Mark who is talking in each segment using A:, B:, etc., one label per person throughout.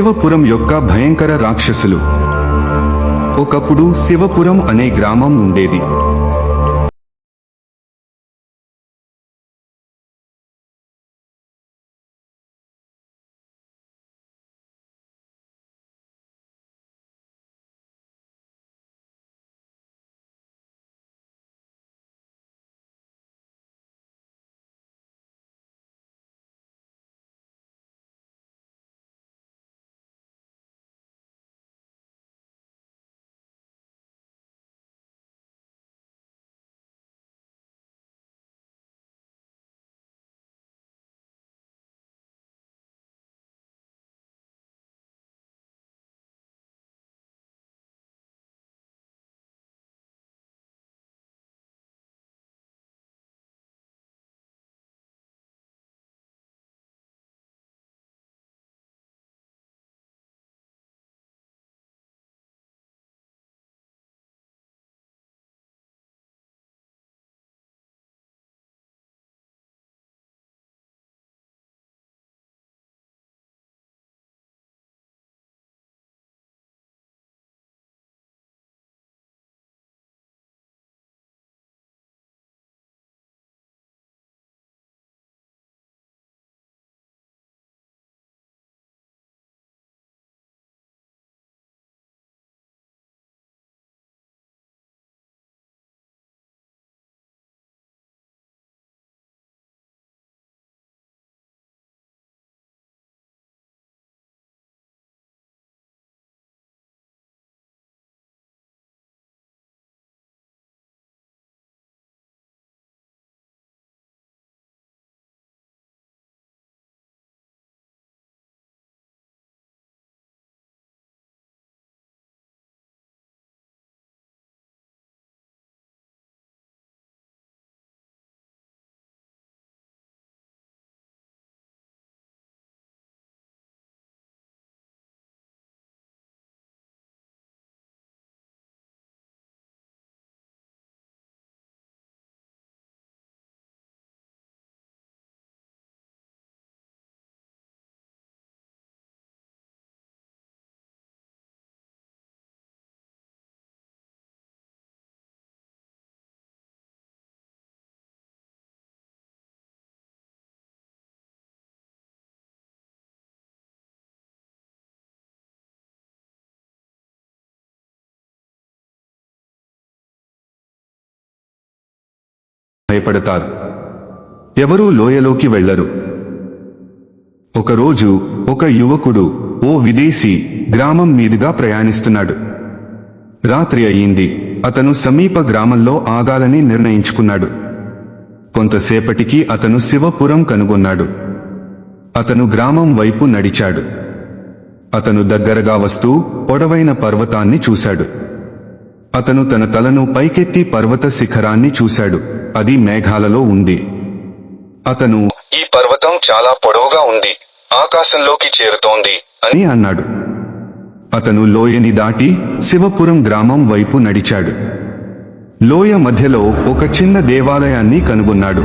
A: శివపురం యొక్క భయంకర రాక్షసులు. ఒకప్పుడు శివపురం అనే గ్రామం ఉండేది. భయపడతారు. ఎవరూ లోయలోకి వెళ్ళరు ఒకరోజు ఒక యువకుడు ఓ విదేశీ గ్రామం మీదుగా ప్రయాణిస్తున్నాడు. రాత్రి అయింది అతను సమీప గ్రామంలో ఆగాలని నిర్ణయించుకున్నాడు. కొంతసేపటికి అతను శివపురం కనుగొన్నాడు. అతను గ్రామం వైపు నడిచాడు. అతను దగ్గరగా వస్తూ పొడవైన పర్వతాన్ని చూశాడు. అతను తన తలను పైకెత్తి పర్వత శిఖరాన్ని చూశాడు. అది మేఘాలలో ఉంది. అతను ఈ పర్వతం చాలా పొడవుగా ఉంది. ఆకాశంలోకి చేరుతోంది అని అన్నాడు. అతను లోయని దాటి శివపురం గ్రామం వైపు నడిచాడు. లోయ మధ్యలో ఒక చిన్న దేవాలయాన్ని కనుగొన్నాడు.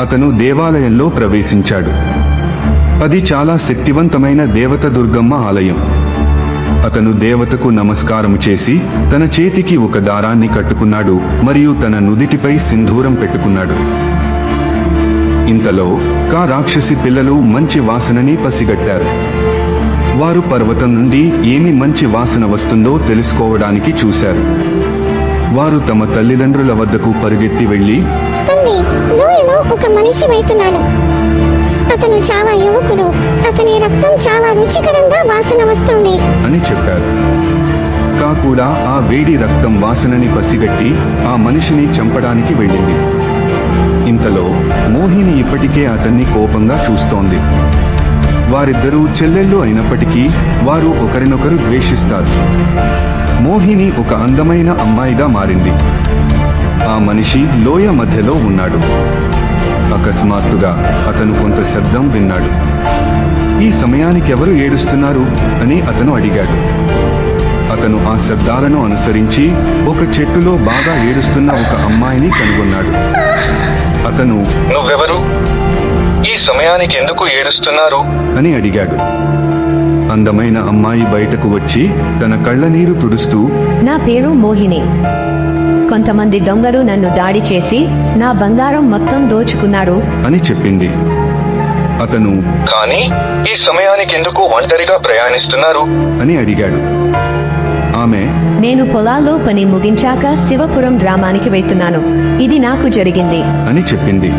A: అతను దేవాలయంలో ప్రవేశించాడు. అది చాలా శక్తివంతమైన దేవత దుర్గమ్మ ఆలయం. అతను దేవతకు నమస్కారం చేసి తన చేతికి ఒక దారాన్ని కట్టుకున్నాడు మరియు తన నుదిటిపై సింధూరం పెట్టుకున్నాడు. ఇంతలో కా రాక్షసి పిల్లలు మంచి వాసనని పసిగట్టారు. వారు పర్వతం నుండి ఏమి మంచి వాసన వస్తుందో తెలుసుకోవడానికి చూశారు. వారు తమ తల్లిదండ్రుల వద్దకు పరుగెత్తి
B: వెళ్ళి ఒక మనిషి వెళ్తున్నాడు. అతను చాలా యువకుడు. అతని రక్తం చాలా రుచికరంగా వాసన వస్తుంది.
A: అని చెప్పారు. కాకూడా ఆ వేడి రక్తం వాసనని పసిగట్టి ఆ మనిషిని చంపడానికి వెళ్ళింది. ఇంతలో మోహిని ఇప్పటికే అతన్ని కోపంగా చూస్తోంది. వారిద్దరూ చెల్లెళ్ళు అయినప్పటికీ వారు ఒకరినొకరు ద్వేషిస్తారు. మోహిని ఒక అందమైన అమ్మాయిగా మారింది. ఆ మనిషి లోయ మధ్యలో ఉన్నాడు. అకస్మాత్తుగా అతను కొంత శబ్దం విన్నాడు. ఈ సమయానికి ఎవరు ఏడుస్తున్నారు అని అతను అడిగాడు. అతను ఆ శబ్దాలను అనుసరించి ఒక చెట్టులో బాగా ఏడుస్తున్న ఒక అమ్మాయిని కనుగొన్నాడు. అతను నువ్వెవరు? ఈ సమయానికి ఎందుకు ఏడుస్తున్నారు? అని అడిగాడు. అందమైన అమ్మాయి బయటకు వచ్చి తన కళ్ళనీరు తుడుస్తూ
C: నా పేరు మోహిని. కొంతమంది దొంగలు నన్ను దాడి చేసి నా బంగారం మొత్తం దోచుకున్నారు.
A: అని చెప్పింది. అతను
D: కానీ ఈ సమయానికి ఎందుకు ఒంటరిగా ప్రయాణిస్తున్నారు?
A: అని అడిగాడు. ఆమె
C: నేను పొలాల్లో పని ముగించాక శివపురం గ్రామానికి వెళ్తున్నాను. ఇది నాకు జరిగింది.
A: అని చెప్పింది.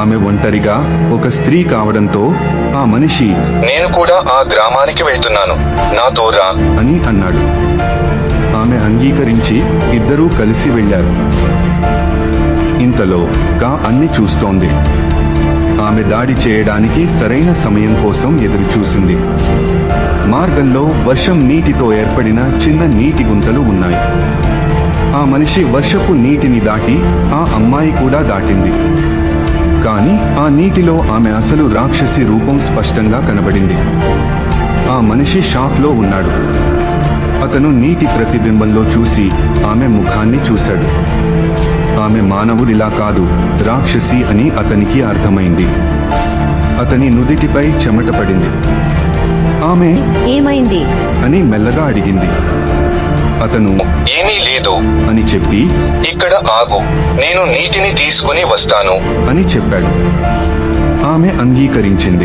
A: ఆమె ఒంటరిగా ఒక స్త్రీ కావడంతో ఆ మనిషి
D: నేను కూడా ఆ గ్రామానికి వెళ్తున్నాను. నాతో రా.
A: అని అన్నాడు. ఆమె అంగీకరించి ఇద్దరూ కలిసి వెళ్ళారు. ఇంతలో కా అన్ని చూస్తోంది. ఆమె దాడి చేయడానికి సరైన సమయం కోసం ఎదురుచూసింది. మార్గంలో వర్షం నీటితో ఏర్పడిన చిన్న నీటి గుంతలు ఉన్నాయి. ఆ మనిషి వర్షపు నీటిని దాటి ఆ అమ్మాయి కూడా దాటింది. కానీ ఆ నీటిలో ఆమె అసలు రాక్షసి రూపం స్పష్టంగా కనబడింది. ఆ మనిషి షాక్లో ఉన్నాడు. అతను నీటి ప్రతిబింబంలో చూసి ఆమె ముఖాన్ని చూశాడు. ఆమె మానవుడిలా కాదు రాక్షసి అని అతనికి అర్థమైంది. అతని నుదిటిపై చెమట పడింది. ఆమె
C: ఏమైంది?
A: అని మెల్లగా అడిగింది. అతను
D: ఏమీ లేదు.
A: అని చెప్పి
D: ఇక్కడ ఆగు నేను నీటిని తీసుకుని వస్తాను.
A: అని చెప్పాడు. ఆమె అంగీకరించింది.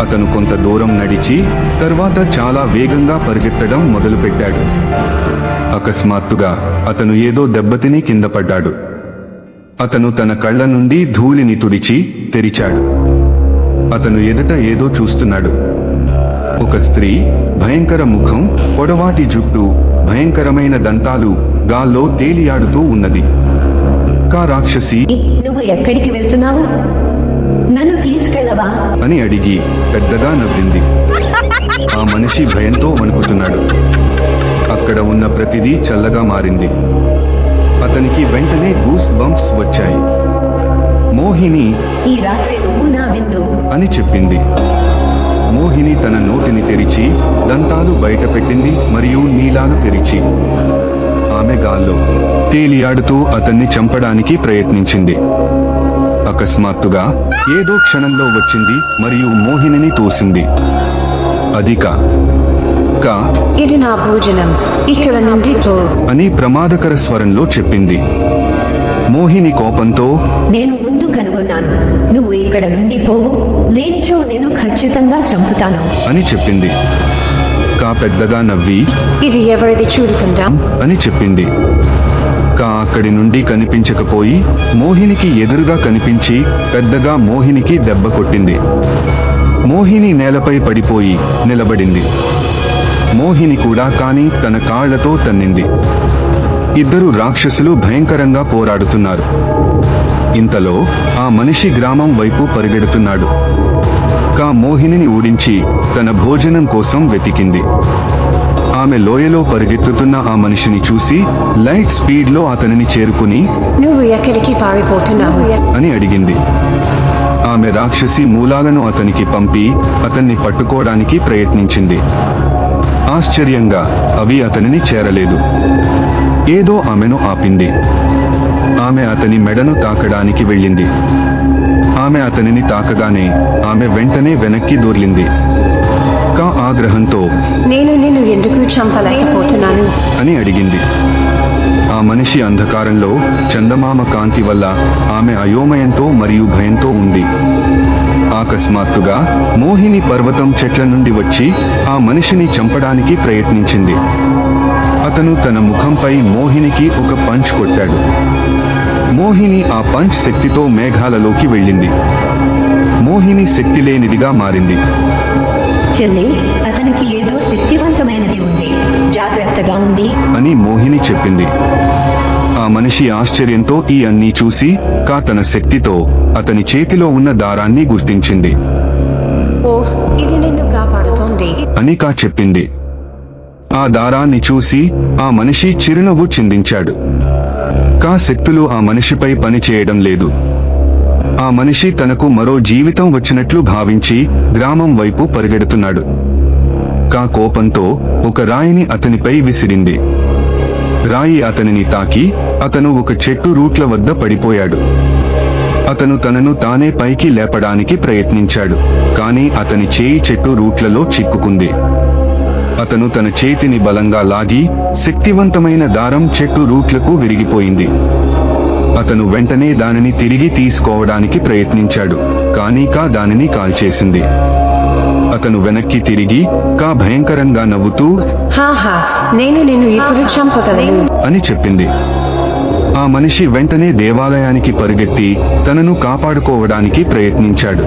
A: అతను కొంత దూరం నడిచి తర్వాత చాలా వేగంగా పరిగెత్తడం మొదలుపెట్టాడు. అకస్మాత్తుగా అతను ఏదో దెబ్బతిని కింద పడ్డాడు. అతను తన కళ్ళ నుండి ధూళిని తుడిచి తెరిచాడు. అతను ఎదుట ఏదో చూస్తున్నాడు. ఒక స్త్రీ భయంకర ముఖం పొడవాటి జుట్టు భయంకరమైన దంతాలు గాల్లో తేలియాడుతూ ఉన్నది. కా రాక్షసి?
C: నువ్వు ఎక్కడికి వెళ్తున్నావు? నన్ను
A: అని అడిగి పెద్దగా నవ్వింది. ఆ మనిషి భయంతో వణుకుతున్నాడు. అక్కడ ఉన్న ప్రతిదీ చల్లగా మారింది. అతనికి వెంటనే గూస్ బంప్స్ వచ్చాయి. మోహిని
C: ఈ రాత్రి నువ్వు నా విందు.
A: అని చెప్పింది. మోహిని తన నోటిని తెరిచి దంతాలు బయటపెట్టింది మరియు నీలాలు తెరిచి ఆమె గాల్లో తేలియాడుతూ అతన్ని చంపడానికి ప్రయత్నించింది. అకస్మాత్తుగా ఏదో క్షణంలో వచ్చింది మరియు మోహినిని తోసింది. అదిక కా.
E: ఇది నా భోజనం. ఇక్కడ నుండి
A: అని ప్రమాదకర స్వరంలో చెప్పింది. మోహిని కోపంతో
C: నేను ముందు కనుగొన్నాను. నువ్వు ఇక్కడ నుండి పోవు లేనిచో నేను ఖచ్చితంగా చంపుతాను.
A: అని చెప్పింది. కా పెద్దగా నవ్వి
E: ఇది ఎవరిది చూడుకుందాం
A: అని చెప్పింది. కా అక్కడి నుండి కనిపించకపోయి మోహినికి ఎదురుగా కనిపించి పెద్దగా మోహినికి దెబ్బ కొట్టింది. మోహిని నేలపై పడిపోయి నిలబడింది. మోహిని కూడా కాని తన కాళ్ళతో తన్నింది. ఇద్దరు రాక్షసులు భయంకరంగా పోరాడుతున్నారు. ఇంతలో ఆ మనిషి గ్రామం వైపు పరిగెడుతున్నాడు. కా మోహినిని ఊడించి తన భోజనం కోసం వెతికింది. ఆమె లోయలో పరిగెత్తుతున్న ఆ మనిషిని చూసి లైట్ స్పీడ్లో అతనిని చేరుకుని
E: నువ్వు ఎక్కడికి పారిపోతున్నావు?
A: అని అడిగింది. ఆమె రాక్షసి మూలాలను అతనికి పంపి అతన్ని పట్టుకోవడానికి ప్రయత్నించింది. ఆశ్చర్యంగా అవి అతనిని చేరలేదు. ఏదో ఆమెను ఆపింది. ఆమె అతని మెడను తాకడానికి వెళ్ళింది. ఆమె అతనిని తాకగానే ఆమె వెంటనే వెనక్కి దొర్లింది. కా ఆగ్రహంతో.
E: నేను నిన్ను ఎందుకు చంపలేకపోతున్నాను?
A: అని అడిగింది. ఆ మనిషి అంధకారంలో చందమామ కాంతి వల్ల ఆమె అయోమయంతో మరియు భయంతో ఉంది. అకస్మాత్తుగా మోహిని పర్వతం చెట్ల నుండి వచ్చి ఆ మనిషిని చంపడానికి ప్రయత్నించింది. అతను తన ముఖంపై మోహినికి ఒక పంచ్ కొట్టాడు. మోహిని ఆ పంచ్ శక్తితో మేఘాలలోకి వెళ్ళింది. మోహిని శక్తి లేనిదిగా మారింది.
C: చెల్లి అతనికి ఏదో శక్తివంతమైనది ఉంది. జాగ్రత్తగా ఉంది
A: అని మోహిని చెప్పింది. ఆ మనిషి ఆశ్చర్యంతో ఈ అన్నీ చూసి కా తన శక్తితో అతని చేతిలో ఉన్న దారాన్ని గుర్తించింది.
E: ఓ ఇది నిన్ను కాపాడుతోంది.
A: అని కా చెప్పింది. ఆ దారాన్ని చూసి ఆ మనిషి చిరునవ్వు చిందించాడు. కా శక్తులు ఆ మనిషిపై పని చేయడం లేదు. ఆ మనిషి తనకు మరో జీవితం వచ్చినట్లు భావించి గ్రామం వైపు పరిగెడుతున్నాడు. కా కోపంతో ఒక రాయిని అతనిపై విసిరింది. రాయి అతనిని తాకి అతను ఒక చెట్టు రూట్ల వద్ద పడిపోయాడు. అతను తనను తానే పైకి లేపడానికి ప్రయత్నించాడు కానీ అతని చేయి చెట్టు రూట్లలో చిక్కుకుంది. అతను తన చేతిని బలంగా లాగి శక్తివంతమైన దారం చెట్టు రూట్లకు విరిగిపోయింది. అతను వెంటనే దానిని తిరిగి తీసుకోవడానికి ప్రయత్నించాడు. కానీ కా దానిని కాల్చేసింది. అతను వెనక్కి తిరిగి కా భయంకరంగా నవ్వుతూ
E: నేను నిన్ను ఇప్పుడు చంపగలను.
A: అని చెప్పింది. ఆ మనిషి వెంటనే దేవాలయానికి పరుగెత్తి తనను కాపాడుకోవడానికి ప్రయత్నించాడు.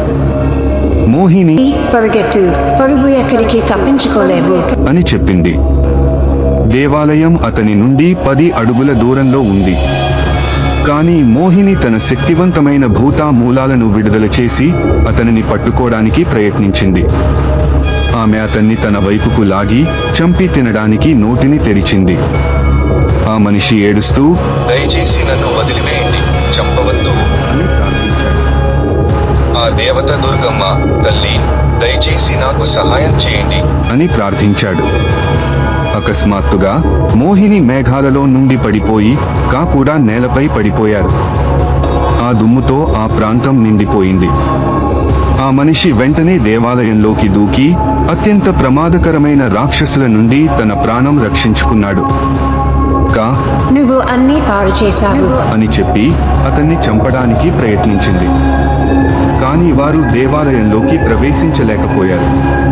A: మోహిని
E: పరిగెత్తు పరుగు ఎక్కడికి తప్పించుకోలేవు.
A: అని చెప్పింది. దేవాలయం అతని నుండి పది అడుగుల దూరంలో ఉంది. కానీ మోహిని తన శక్తివంతమైన భూతా మూలాలను విడుదల చేసి అతనిని పట్టుకోవడానికి ప్రయత్నించింది. ఆమె అతన్ని తన వైపుకు లాగి చంపి తినడానికి నోటిని తెరిచింది. ఆ మనిషి ఏడుస్తూ
D: దయచేసి నన్ను వదిలివేయండి చంపవద్దు.
A: అని ప్రార్థించాడు.
D: ఆ దేవత దుర్గమ్మ తల్లి దయచేసి నాకు సహాయం చేయండి.
A: అని ప్రార్థించాడు. అకస్మాత్తుగా మోహిని మేఘాలలో నుండి పడిపోయి కా కూడా నేలపై పడిపోయారు. ఆ దుమ్ముతో ఆ ప్రాంతం నిండిపోయింది. ఆ మనిషి వెంటనే దేవాలయంలోకి దూకి అత్యంత ప్రమాదకరమైన రాక్షసుల నుండి తన ప్రాణం రక్షించుకున్నాడు. కా
E: నువ్వు అన్నీ పాడు చేశావు.
A: అని చెప్పి అతన్ని చంపడానికి ప్రయత్నించింది. కానీ వారు దేవాలయంలోకి ప్రవేశించలేకపోయారు.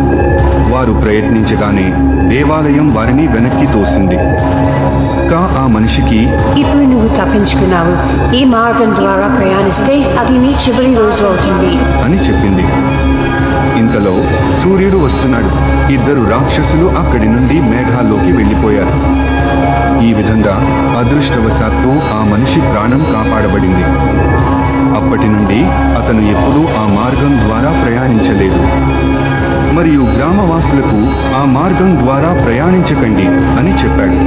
A: వారు ప్రయత్నించగానే దేవాలయం వారిని వెనక్కి తోసింది. కా ఆ మనిషికి
E: ఇప్పుడు నువ్వు తప్పించుకున్నావు. ఈ మార్గం ద్వారా ప్రయాణిస్తే అది నీ చివరి రోజు అవుతుంది.
A: అని చెప్పింది. ఇంతలో సూర్యుడు వస్తున్నాడు. ఇద్దరు రాక్షసులు అక్కడి నుండి మేఘాల్లోకి వెళ్ళిపోయారు. ఈ విధంగా అదృష్టవశాత్తు ఆ మనిషి ప్రాణం కాపాడబడింది. అప్పటి నుండి అతను ఎప్పుడూ ఆ మార్గం ద్వారా ప్రయాణించలేదు. మరియు గ్రామవాసులకు ఆ మార్గం ద్వారా ప్రయాణించకండి అని చెప్పాడు.